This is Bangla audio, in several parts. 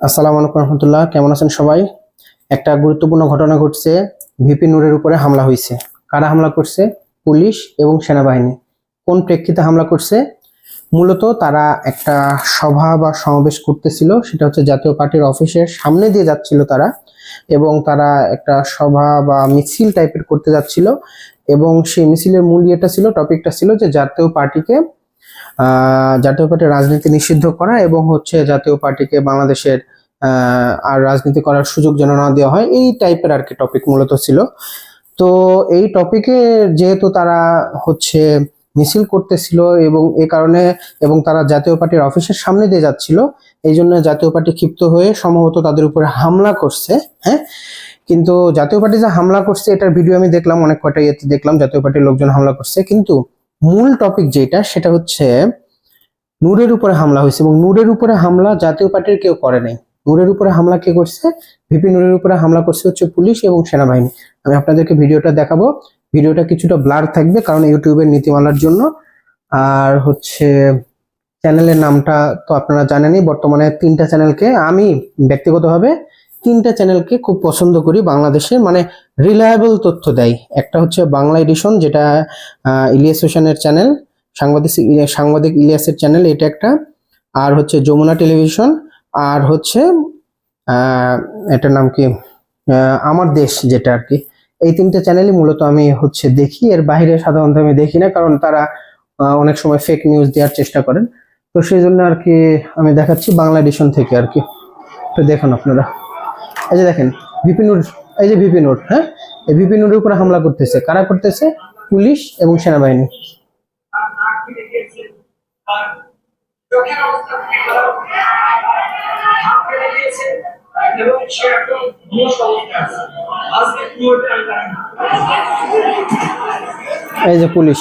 আসসালামু আলাইকুম রহমতুল্লাহ, কেমন আছেন সবাই? একটা গুরুত্বপূর্ণ ঘটনা ঘটছে, ভিপি নূরের উপরে হামলা হয়েছে কারা হামলা করছে? পুলিশ এবং সেনাবাহিনী। কোন প্রেক্ষিতে হামলা করছে? মূলত তারা একটা সভা বা সমাবেশ করতেছিল, সেটা হচ্ছে জাতীয় পার্টির অফিসের সামনে দিয়ে যাচ্ছিল তারা এবং তারা একটা সভা বা মিছিল টাইপের করতে যাচ্ছিল এবং সেই মিছিলের মূল ইয়েটা ছিল টপিকটা ছিল যে জাতীয় পার্টিকে জাতীয় পার্টির রাজনীতি নিষিদ্ধ করা এবং হচ্ছে জাতীয় পার্টিকে বাংলাদেশের আর রাজনীতি করার সুযোগ যেন না দেওয়া হয়, এই টাইপের আর কি টপিক মূলত ছিল। তো এই টপিকে যেহেতু তারা হচ্ছে মিছিল করতেছিল এবং এ কারণে এবং তারা জাতীয় পার্টির অফিসের সামনে দিয়ে যাচ্ছিল, এই জন্য জাতীয় পার্টি ক্ষিপ্ত হয়ে সম্ভবত তাদের উপরে হামলা করছে হ্যাঁ? কিন্তু জাতীয় পার্টি যে হামলা করছে, এটার ভিডিও আমি দেখলাম, অনেক কটা ইয়েতে দেখলাম, জাতীয় পার্টির লোকজন হামলা করছে, কিন্তু মূল টপিক যেটা, সেটা হচ্ছে নূরের উপরে হামলা হয়েছে এবং নূরের উপরে হামলা জাতীয় পার্টির কেউ করে নাই। নূরের উপরে হামলা কে করছে? ভিপি নূরের উপরে হামলা করছে হচ্ছে পুলিশ এবং সেনাবাহিনী। আমি আপনাদেরকে ভিডিওটা দেখাবো। ভিডিওটা কিছুটা ব্লার থাকবে কারণ ইউটিউবের নীতিমালার জন্য। আর হচ্ছে চ্যানেলের নামটা তো আপনারা জানেনই, বর্তমানে তিনটা চ্যানেলকে আমি ব্যক্তিগতভাবে তিনটা চ্যানেলকে খুব পছন্দ করি বাংলাদেশের মানে রিলায়েবল তথ্য দেয়। একটা হচ্ছে বাংলা এডিশন যেটা ইলিয়াস হোসেনের চ্যানেল সাংবাদিক সাংবাদিক ইলিয়াসের চ্যানেল এটা একটা। আর হচ্ছে যমুনা টেলিভিশন আর হচ্ছে এটার নাম কি? আমার দেশ যেটা আর কি। এই তিনটে চ্যানেলই মূলত আমি হচ্ছে দেখি। এর বাইরে সাধারণত আমি দেখি না, কারণ তারা অনেক সময় ফেক নিউজ দেওয়ার চেষ্টা করেন। তো সেই জন্য আর কি আমি দেখাচ্ছি বাংলা এডিশন থেকে আর কি। তো দেখুন আপনারা। এই যে দেখেন ভিপি বিপিনুর এই যে ভিপি বিপিনুর হ্যাঁ? এই ভিপি বিপিনুরের উপরে হামলা করতেছে। কারা করতেছে? পুলিশ এবং সেনাবাহিনী। এই যে পুলিশ।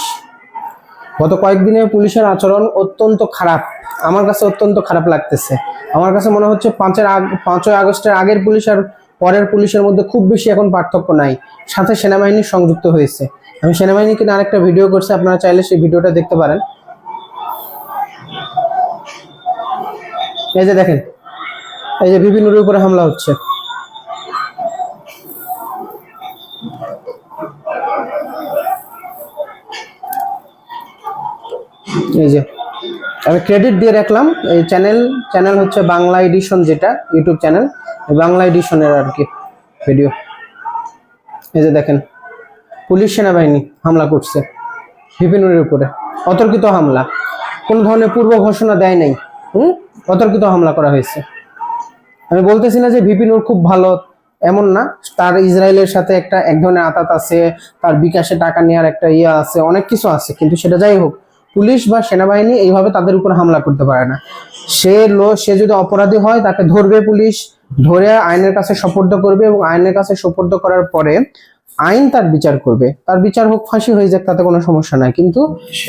গত কয়েকদিনে পুলিশের আচরণ অত্যন্ত খারাপ। আমার কাছে অত্যন্ত খারাপ লাগতেছে। আমার কাছে মনে হচ্ছে পাঁচের আগ, পাঁচই আগস্টের আগের পুলিশ আর পরের পুলিশের মধ্যে খুব বেশি এখন পার্থক্য নাই। সাথে সেনাবাহিনী সংযুক্ত হয়েছে। আমি সেনাবাহিনীকে নিয়ে আরেকটা ভিডিও করছি, আপনারা চাইলে সেই ভিডিওটা দেখতে পারেন। এই যে দেখেন, এই যে বিভিন্নর উপরে হামলা হচ্ছে। এই যে, আমি ক্রেডিট দিয়ে রাখলাম। এই চ্যানেল চ্যানেল হচ্ছে বাংলা এডিশন যেটা ইউটিউব চ্যানেল বাংলা এডিশনের আর কি ভিডিও এই যে দেখেন, পুলিশ সেনাবাহিনী হামলা করছে বিপিনুরের উপরে। অতর্কিত হামলা। কোনো ধরনের পূর্ব ঘোষণা দেয় নাই। হুম? অতর্কিত হামলা করা হয়েছে। আমি বলতেছি না যে ভিপিনুর খুব ভালো এমন না। তার ইসরায়েলের সাথে একটা এক ধরনের আতাত আছে, তার বিকাশে টাকা নেওয়ার একটা ইয়ে আছে, অনেক কিছু আছে। কিন্তু সেটা যাই হোক পুলিশ বা সেনাবাহিনী এইভাবে তাদের উপর হামলা করতে পারে না। সে লো সে যদি অপরাধী হয়, তাকে ধরবে পুলিশ, ধরে আইনের কাছে সোপর্দ করবে এবং আইনের কাছে সোপর্দ করার পরে আইন তার বিচার করবে। তার বিচার হোক ফাঁসি হয়ে যাক, তাতে কোনো সমস্যা নাই। কিন্তু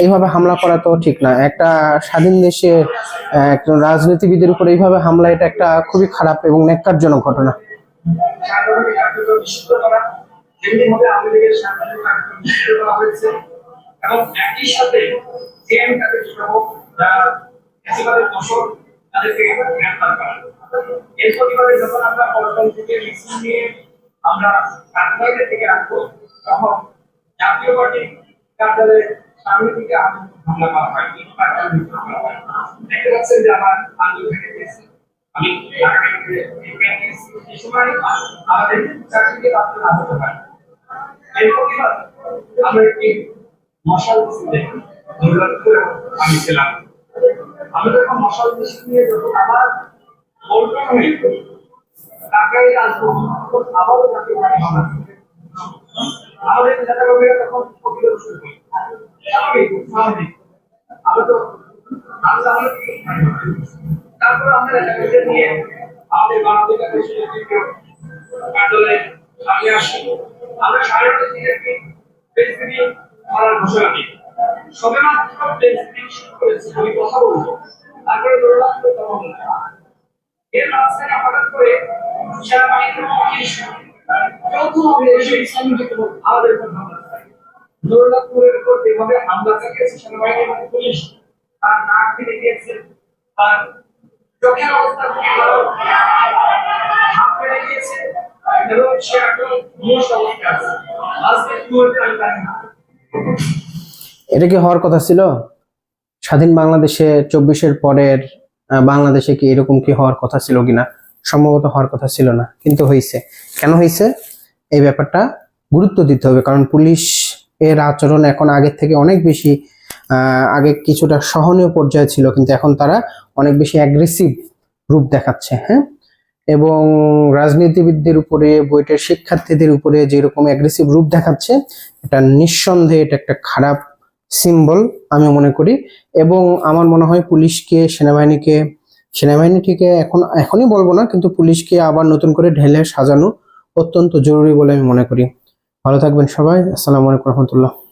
এইভাবে হামলা করা তো ঠিক না। একটা স্বাধীন দেশে একজন রাজনীতিবিদের উপর এইভাবে হামলা, এটা একটা খুবই খারাপ এবং ন্যাক্কারজনক ঘটনা। এবং একই সাথে প্রতিবাদে যখন আমরা থেকে মিছিল তখন জাতীয় পার্টি কার্যালয়ের সামনে থেকে হামলা করা হয় দেখতে পাচ্ছেন যে আমার আন্দোলন থেকে আমি এই সময় আমাদের চাকরিকে প্রাপ্ত না হতে পারে। এর প্রতিবাদ আমরা একটি মশাল দেখি। আমি ছিলাম মশাল মিছিল নিয়ে যখন আবার পল্টন হয়ে আসব আবারও করবে। আমাদের নেতা কর্মীরা তখন আমরা আমরা আমরা তারপর আমরা নিয়ে আসি, আমরা সাড়ে নটার দিকে ঘোষণা দিই। সবেমাত্র মিটিং শুরু করেছি, আমি কথা বলব। তারপরে দৌড়লাম তো তখন এর মাঝখানে হঠাৎ করে সেনাবাহিনীর পুলিশ যৌথভাবে এসে আমাদের উপর হামলা চালায় উপর এবং পুলিশ, তার নাক ফেটে গিয়েছে তার চোখের অবস্থা খুবই খারাপ। এবং সে এখন মোস্ট অবস্থা আছে। আজকে কি আমি জানি না এটা কি হওয়ার কথা ছিল? স্বাধীন বাংলাদেশে চব্বিশের পরের বাংলাদেশে কি এরকম কি হওয়ার কথা ছিল কিনা? সম্ভবত হওয়ার কথা ছিল না, কিন্তু হয়েছে কেন হয়েছে এই ব্যাপারটা গুরুত্ব দিতে হবে, কারণ পুলিশ এর আচরণ এখন আগের থেকে অনেক বেশি আগে কিছুটা সহনীয় পর্যায়ে ছিল, কিন্তু এখন তারা অনেক বেশি অ্যাগ্রেসিভ রূপ দেখাচ্ছে হ্যাঁ? এবং রাজনীতিবিদদের উপরে, বইটার শিক্ষার্থীদের উপরে যেরকম অ্যাগ্রেসিভ রূপ দেখাচ্ছে, এটা নিঃসন্দেহে এটা একটা খারাপ সিম্বল আমি মনে করি। এবং আমার মনে হয় পুলিশকে, সেনাবাহিনীকে, সেনাবাহিনীটিকে এখন, এখনই বলব না, কিন্তু পুলিশকে আবার নতুন করে ঢেলে সাজানো অত্যন্ত জরুরি বলে আমি মনে করি। ভালো থাকবেন সবাই। আসসালামু আলাইকুম রহমতুল্লাহ।